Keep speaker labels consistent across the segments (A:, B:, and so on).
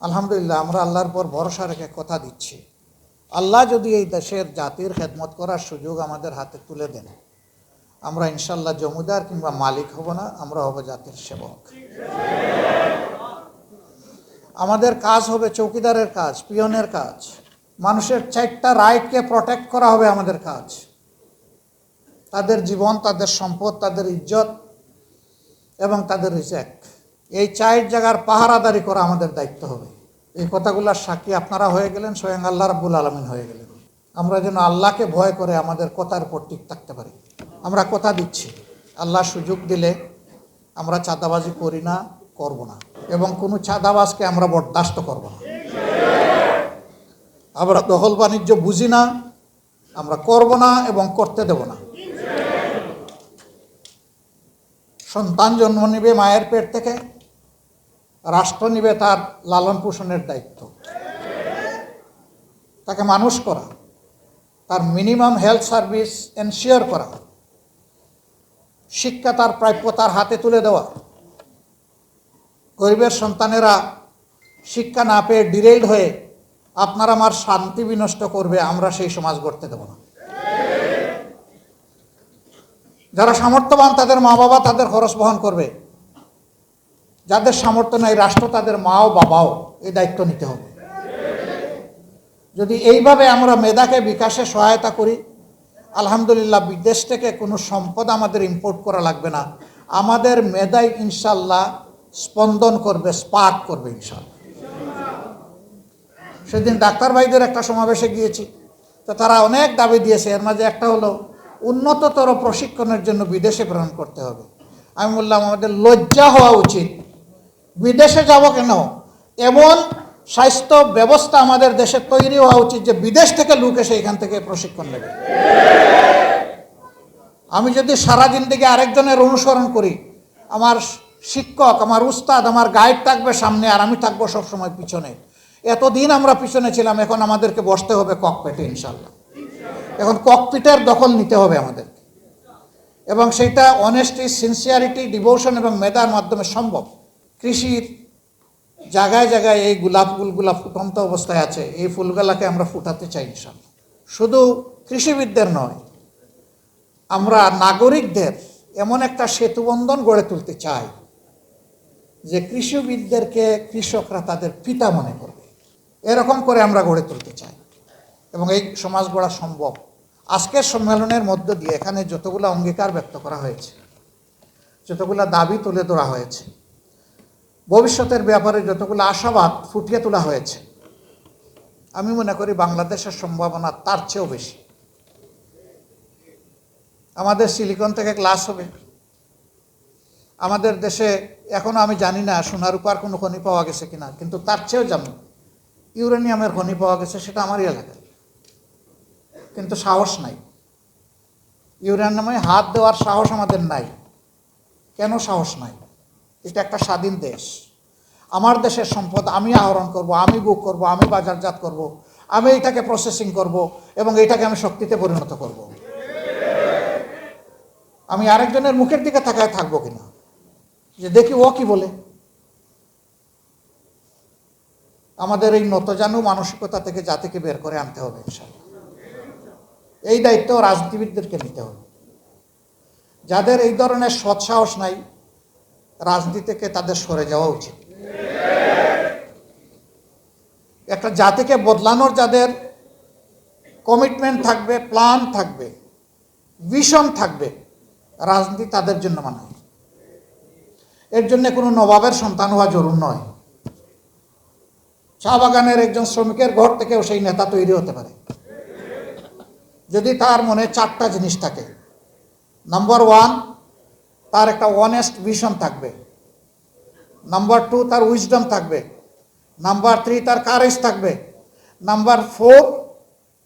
A: আলহামদুলিল্লাহ, আমরা আল্লাহর পর ভরসা রেখে কথা দিচ্ছি। আল্লাহ যদি এই দেশের জাতির খেদমত করার সুযোগ আমাদের হাতে তুলে দেন, আমরা ইনশাল্লাহ জমিদার কিংবা মালিক হব না, আমরা হব জাতির সেবক। আমাদের কাজ হবে চৌকিদারের কাজ, পিয়নের কাজ। মানুষের চারটা রাইটকে প্রোটেক্ট করা হবে আমাদের কাজ। তাদের জীবন, তাদের সম্পদ, তাদের ইজ্জত এবং তাদের রিজেক। এই চার জায়গার পাহারাদারি করা আমাদের দায়িত্ব হবে। এই কথাগুলোর সাক্ষী আপনারা হয়ে গেলেন, স্বয়ং আল্লাহ রাব্বুল আলমিন হয়ে গেলেন। আমরা যেন আল্লাহকে ভয় করে আমাদের কথার উপর টিক থাকতে পারি। আমরা কথা দিচ্ছি। আল্লাহ সুযোগ দিলে আমরা চাঁদাবাজি করি না, করব না। এবং কোনো চাঁদাবাজকে আমরা বরদাস্ত করব না। আমরা দখল বাণিজ্য বুঝি না, আমরা করব না এবং করতে দেব না। সন্তান জন্ম নিবে মায়ের পেট থেকে রাষ্ট্র নিবে তার লালন পোষণের দায়িত্ব। তাকে মানুষ করা, তার মিনিমাম হেলথ সার্ভিস এনশিওর করা, শিক্ষা তার প্রাপ্য তার হাতে তুলে দেওয়া। গরিবের সন্তানেরা শিক্ষা না পেয়ে ডিরেইড হয়ে আপনার আমার শান্তি বিনষ্ট করবে, আমরা সেই সমাজ গড়তে দেব না। যারা সামর্থ্যবান তাদের মা বাবা তাদের খরচ বহন করবে যাদের সামর্থ্য নাই, রাষ্ট্র তাদের মাও, বাবাও, এই দায়িত্ব নিতে হবে। যদি এইভাবে আমরা মেধাকে বিকাশে সহায়তা করি, আলহামদুলিল্লাহ বিদেশ থেকে কোনো সম্পদ আমাদের ইম্পোর্ট করা লাগবে না। আমাদের মেধাই ইনশাল্লাহ স্পন্দন করবে স্পার্ক করবে ইনশাল্লাহ সেদিন ডাক্তার ভাইদের একটা সমাবেশে গিয়েছি, তো তারা অনেক দাবি দিয়েছে, এর মাঝে একটা হলো, উন্নততর প্রশিক্ষণের জন্য বিদেশে প্রেরণ করতে হবে। আমি বললাম, আমাদের লজ্জা হওয়া উচিত। বিদেশে যাব কেন? এমন স্বাস্থ্য ব্যবস্থা আমাদের দেশে তৈরি হওয়া উচিত যে বিদেশ থেকে লোক এসে এখান থেকে প্রশিক্ষণ নেবে। আমি যদি সারা দিকে আরেকজনের অনুসরণ করি, আমার শিক্ষক, আমার উস্তাদ, আমার গাইড থাকবে সামনে আর আমি থাকব সবসময় পিছনে। এতদিন আমরা পিছনে ছিলাম, এখন আমাদেরকে বসতে হবে ককপেটে ইনশাল্লাহ এখন ককপিটের দখল নিতে হবে আমাদেরকে। এবং সেটা অনেস্টি সিনসিয়ারিটি ডিভোশন এবং মেধার মাধ্যমে সম্ভব। কৃষির জায়গায় জায়গায় এই গোলাপ ফুলগুলা ফুটন্ত অবস্থায় আছে, এই ফুলগুলাকে আমরা ফুটাতে চাই ইনশাল্লাহ শুধু কৃষিবিদদের নয়, আমরা নাগরিকদের এমন একটা সেতুবন্ধন গড়ে তুলতে চাই যে কৃষিবিদদেরকে কৃষকরা তাদের পিতা মনে করবে। এরকম করে আমরা গড়ে তুলতে চাই এবং এই সমাজ গড়া সম্ভব। আজকের সম্মেলনের মধ্য দিয়ে এখানে যতগুলো অঙ্গীকার ব্যক্ত করা হয়েছে, যতগুলো দাবি তুলে ধরা হয়েছে ভবিষ্যতের ব্যাপারে যতগুলো আশাবাদ ফুটিয়ে তোলা হয়েছে, আমি মনে করি বাংলাদেশের সম্ভাবনা তার চেয়েও বেশি। আমাদের সিলিকন থেকে ক্লাস হবে। আমাদের দেশে এখনও আমি জানি না সোনার উপার কোনো খনি পাওয়া গেছে কিনা, কিন্তু তার চেয়েও জানি, ইউরেনিয়ামের খনি পাওয়া গেছে সেটা আমারই এলাকায়। কিন্তু সাহস নাই। ইউরেনিয়ামে হাত দেওয়ার সাহস আমাদের নাই। কেন সাহস নাই? এটা একটা স্বাধীন দেশ। আমার দেশের সম্পদ আমি আহরণ করব, আমি বুক করব, আমি বাজারজাত করব, আমি এটাকে প্রসেসিং করব এবং এটাকে আমি শক্তিতে পরিণত করব। আমি আরেকজনের মুখের দিকে তাকায় থাকব কিনা? যে দেখি ও কি বলে? আমাদের এই নতজানু মানসিকতা থেকে জাতিকে বের করে আনতে হবে এই দায়িত্ব রাজনীতিবিদদেরকে নিতে হবে। যাদের এই ধরনের সৎসাহস নাই রাজনীতি থেকে তাদের সরে যাওয়া উচিত। একটা জাতিকে বদলানোর যাদের কমিটমেন্ট থাকবে প্ল্যান থাকবে ভিশন থাকবে, রাজনীতি তাদের জন্য মানে এর জন্য কোনো নবাবের সন্তান হওয়া জরুর নয়। চা বাগানের একজন শ্রমিকের ঘর থেকেও সেই নেতা তৈরি হতে পারে। যদি তার মনে চারটা জিনিস থাকে নাম্বার ওয়ান তার একটা অনেস্ট ভিশন থাকবে। নাম্বার টু তার উইজডম থাকবে। নাম্বার থ্রি তার কারেজ থাকবে। নাম্বার ফোর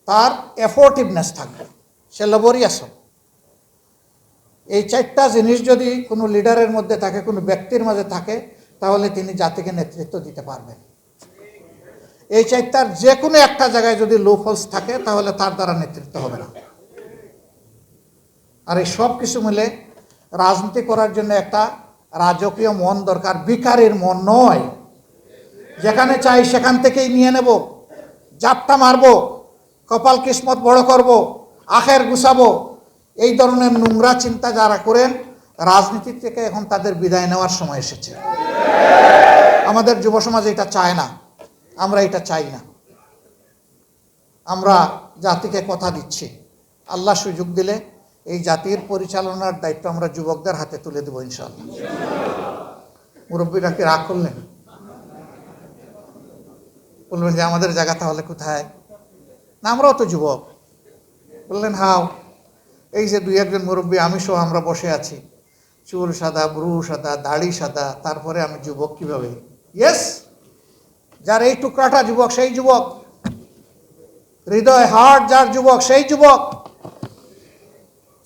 A: তার এফোর্টিভনেস থাকবে। সে লবরিয়াস এই চারটা জিনিস যদি কোনো লিডারের মধ্যে থাকে, কোনো ব্যক্তির মাঝে থাকে, তাহলে তিনি জাতিকে নেতৃত্ব দিতে পারবেন। এই চারটার যে কোনো একটা জায়গায় যদি লো ফলস থাকে, তাহলে তার দ্বারা নেতৃত্ব হবে না। আর এই সব কিছু মিলে রাজনীতি করার জন্য একটা রাজকীয় মন দরকার। বিকারের মন নয়। যেখানে চাই সেখান থেকেই নিয়ে নেব। জাপটা মারবো, কপাল কিসমত বড় করব, আখের গুছাবো। এই ধরনের নোংরা চিন্তা যারা করেন রাজনীতি থেকে এখন তাদের বিদায় নেওয়ার সময় এসেছে। আমাদের যুব সমাজ এটা চায় না। আমরা এটা চাই না। আমরা জাতিকে কথা দিচ্ছি। আল্লাহ সুযোগ দিলে এই জাতির পরিচালনার দায়িত্ব আমরা যুবকদের হাতে তুলে দেবো ইনশাল্লাহ মুরব্বীরা কি রাগ করলেন? বলবেন যে, আমাদের জায়গা তাহলে কোথায়? না, আমরাও তো যুবক। বললেন, হাও, এই যে দুই একজন মুরব্বী, আমি সহ আমরা বসে আছি। চুল সাদা ব্রু সাদা, দাড়ি সাদা, তারপরে আমি যুবক কীভাবে? ইয়েস যার এই টুকরাটা যুবক, সেই যুবক। হৃদয় হার্ট যার যুবক, সেই যুবক।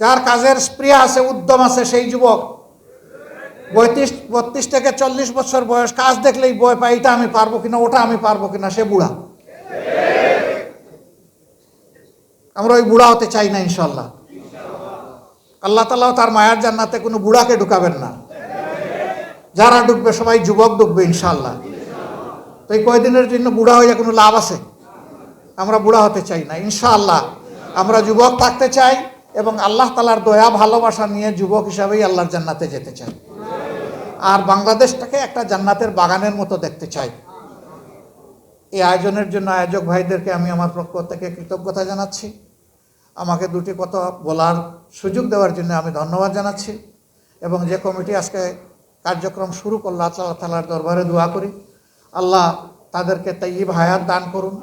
A: যার কাজের স্প্রিয়া আছে, উদ্যম আছে সেই যুবক। বত্রিশ বত্রিশ থেকে চল্লিশ বছর বয়স, কাজ দেখলেই বয় পাই এটা আমি পারব কিনা, ওটা আমি পারব কিনা? সে বুড়া। আমরা ওই বুড়া হতে চাই না, ইনশাল্লাহ। আল্লাহ তালাও তার মায়ার জান্নাতে কোনো বুড়াকে ঢুকাবেন না। যারা ঢুকবে, সবাই যুবক ঢুকবে, ইনশাল্লাহ। তো এই কয়দিনের জন্য বুড়া হয়ে কোনো লাভ আছে? আমরা বুড়া হতে চাই না ইনশাআল্লাহ আমরা যুবক থাকতে চাই এবং আল্লাহ তালার দয়া, ভালোবাসা নিয়ে যুবক হিসাবেই আল্লাহর জান্নাতে যেতে চাই আর বাংলাদেশটাকে একটা জান্নাতের বাগানের মতো দেখতে চাই এই আয়োজনের জন্য আয়োজক ভাইদেরকে আমি আমার পক্ষ থেকে কৃতজ্ঞতা জানাচ্ছি। আমাকে দুটি কথা বলার সুযোগ দেওয়ার জন্য আমি ধন্যবাদ জানাচ্ছি এবং যে কমিটি আজকে কার্যক্রম শুরু করল, আল্লাহ তালার দরবারে দোয়া করি। আল্লাহ তাদেরকে তাইব হায়াত দান করুন।